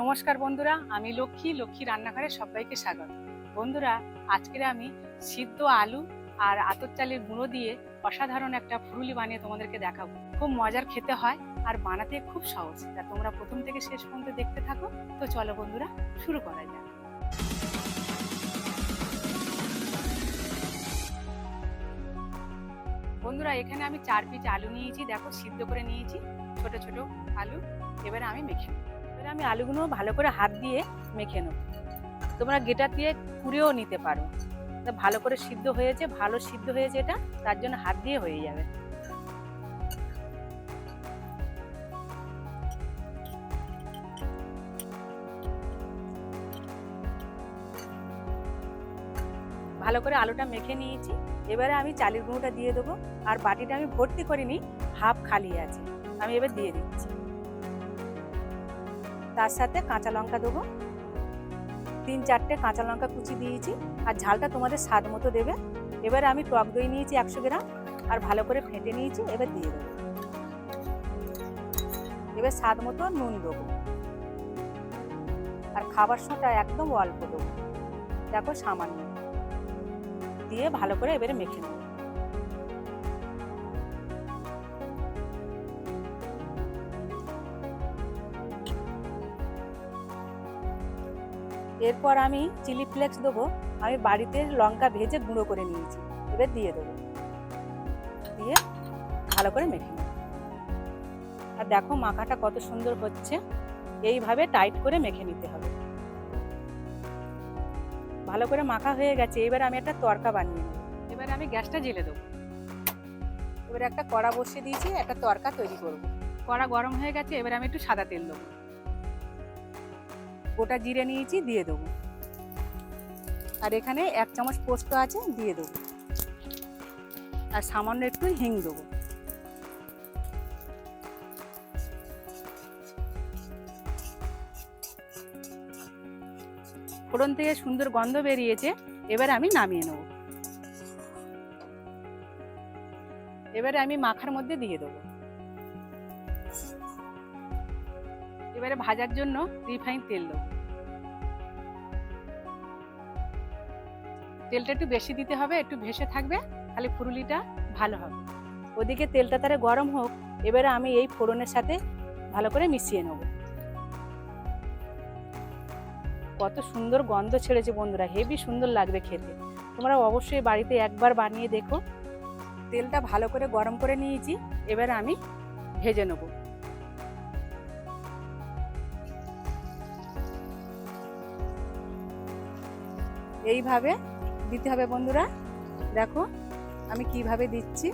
নমস্কার বন্ধুরা, আমি লক্ষ্মী লক্ষ্মী রান্নাঘরে সবাইকে স্বাগত। বন্ধুরা, আজকের আমি সিদ্ধ আলু আর আতর চালের গুঁড়ো দিয়ে অসাধারণ একটা ফুরুলি বানিয়ে তোমাদেরকে দেখাবো। খুব মজার খেতে হয় আর বানাতে খুব সহজ। তা তোমরা প্রথম থেকে শেষ পর্যন্ত দেখতে থাকো। তো চলো বন্ধুরা, শুরু করা যাক। বন্ধুরা, এখানে আমি চার পিস আলু নিয়েছি। দেখো, সিদ্ধ করে নিয়েছি। ছোট ছোট আলু। এবারে আমি মেখে নেব। আমি আলুগুলো ভালো করে হাত দিয়ে মেখে নেব। তোমরা গেটার দিয়ে কুড়েও নিতে পারো। ভালো করে সিদ্ধ হয়েছে, ভালো সিদ্ধ হয়েছে এটা, তার জন্য হাত দিয়ে হয়ে যাবে। ভালো করে আলুটা মেখে নিয়েছি। এবারে আমি চালের গুঁড়োটা দিয়ে দেবো। আর বাটিটা আমি ভর্তি করিনি, হাফ খালি আছে। আমি এবার দিয়ে দিচ্ছি। তার সাথে কাঁচা লঙ্কা দেবো। তিন চারটে কাঁচা লঙ্কা কুচি দিয়েছি আর ঝালটা তোমাদের স্বাদ মতো দেবে। এবারে আমি টক দই নিয়েছি একশো গ্রাম আর ভালো করে ফেটে নিয়েছি, এবার দিয়ে দেবো। এবার স্বাদ মতো নুন দেবো। আর খাবার সোঁটা একদম অল্প দেবো। দেখো সামান্য। দিয়ে ভালো করে এবারে মেখে নেব। এরপর আমি চিলি ফ্লেক্স দেবো, আমি বাড়িতে লঙ্কা ভেজে গুঁড়ো করে নিয়েছি, এবার দিয়ে দেবো। দিয়ে ভালো করে মেখে নেব। আর দেখো মাখাটা কত সুন্দর হচ্ছে, এইভাবে টাইট করে মেখে নিতে হবে। ভালো করে মাখা হয়ে গেছে, এবার আমি একটা তরকা বানিয়ে নেব। এবার আমি গ্যাসটা জেলে দেবো। এবার একটা কড়া বসিয়ে দিয়েছি, একটা তরকা তৈরি করব। কড়া গরম হয়ে গেছে, এবার আমি একটু সাদা তেল দেবো। গোটা জিরে নিয়েছি, দিয়ে দেবো। আর এখানে এক চামচ পোস্ত আছে, দিয়ে দেবো। আর সামান্য একটু হিং দেবো। ফোড়ন থেকে সুন্দর গন্ধ বেরিয়েছে, এবার আমি নামিয়ে নেব। এবারে আমি মাখার মধ্যে দিয়ে দেবো। এবারে ভাজার জন্য রিফাইন তেল দেবো। তেলটা একটু বেশি দিতে হবে, একটু ভেসে থাকবে, তাহলে ফুরুলিটা ভালো হবে। ওদিকে তেলটা তারে গরম হোক, এবারে আমি এই ফোড়নের সাথে ভালো করে মিশিয়ে নেব। কত সুন্দর গন্ধ ছেড়েছে বন্ধুরা হেভি সুন্দর লাগবে খেতে। তোমরা অবশ্যই বাড়িতে একবার বানিয়ে দেখো। তেলটা ভালো করে গরম করে নিয়েছি, এবারে আমি ভেজে নেব। এইভাবে দিতে হবে বন্ধুরা। দেখো, আমি কীভাবে দিচ্ছি।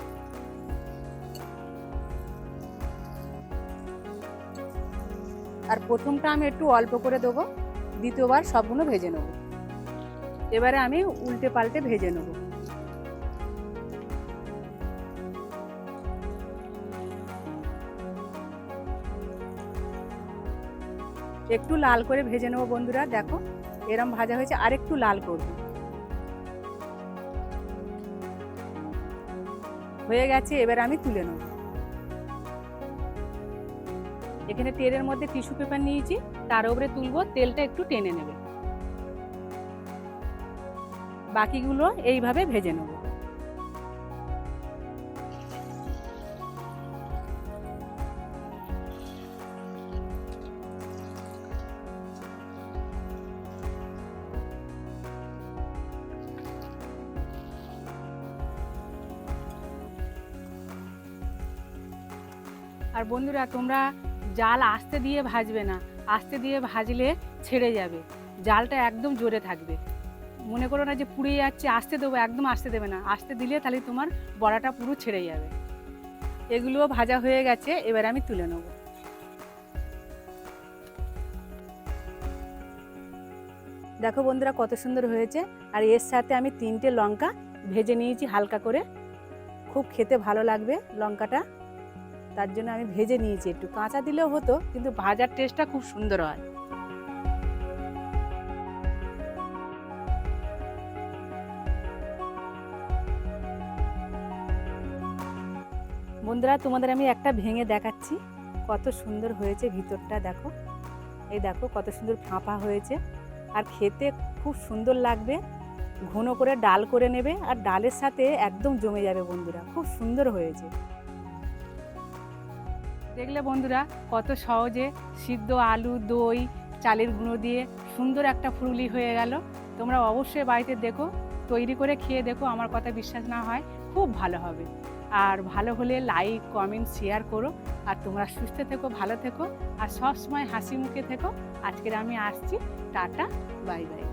আর প্রথমটা আমি একটু অল্প করে দেবো, দ্বিতীয়বার সবগুলো ভেজে নেব। এবারে আমি উল্টে পাল্টে ভেজে নেব। একটু লাল করে ভেজে নেব বন্ধুরা, দেখো। এরম ভাজা হয়েছে, আর একটু লাল করব হয়ে গেছে, এবার আমি তুলে নেব। এখানে তেলের মধ্যে টিস্যু পেপার নিয়েছি, তার উপরে তুলবো, তেলটা একটু টেনে নেবে। বাকিগুলো এইভাবে ভেজে নেব। আর বন্ধুরা, তোমরা জাল আস্তে দিয়ে ভাজবে না। আস্তে দিয়ে ভাজলে ছেড়ে যাবে। জালটা একদম জোরে থাকবে। মনে করো না যে পুড়ে যাচ্ছে, আস্তে দেবো, একদম আস্তে দেবে না। আস্তে দিলে তাহলে তোমার বড়াটা পুরো ছেড়ে যাবে। এগুলোও ভাজা হয়ে গেছে, এবার আমি তুলে নেব। দেখো বন্ধুরা, কত সুন্দর হয়েছে। আর এর সাথে আমি তিনটে লঙ্কা ভেজে নিয়েছি হালকা করে। খুব খেতে ভালো লাগবে লঙ্কাটা। তার জন্য আমি ভেজে নিয়েছি একটু। কাঁচা দিলেও হতো, কিন্তু ভাজার টেস্টটা খুব সুন্দর হয়। বন্ধুরা, তোমাদের আমি একটা ভেঙে দেখাচ্ছি। কত সুন্দর হয়েছে ভিতরটা, দেখো। এই দেখো, কত সুন্দর ফাঁপা হয়েছে। আর খেতে খুব সুন্দর লাগবে। ঘন করে ডাল করে নেবে, আর ডালের সাথে একদম জমে যাবে বন্ধুরা। খুব সুন্দর হয়েছে। দেখলে বন্ধুরা, কত সহজে সিদ্ধ আলু, দই, চালের গুঁড়ো দিয়ে সুন্দর একটা ফুরুলি হয়ে গেল। তোমরা অবশ্যই বাড়িতে দেখো, তৈরি করে খেয়ে দেখো, আমার কথা বিশ্বাস না হয়, খুব ভালো হবে। আর ভালো হলে লাইক কমেন্ট শেয়ার করো। আর তোমরা সুস্থ থেকো, ভালো থেকো, আর সবসময় হাসি মুখে থেকো। আজকের আমি আসছি, টাটা বাই বাই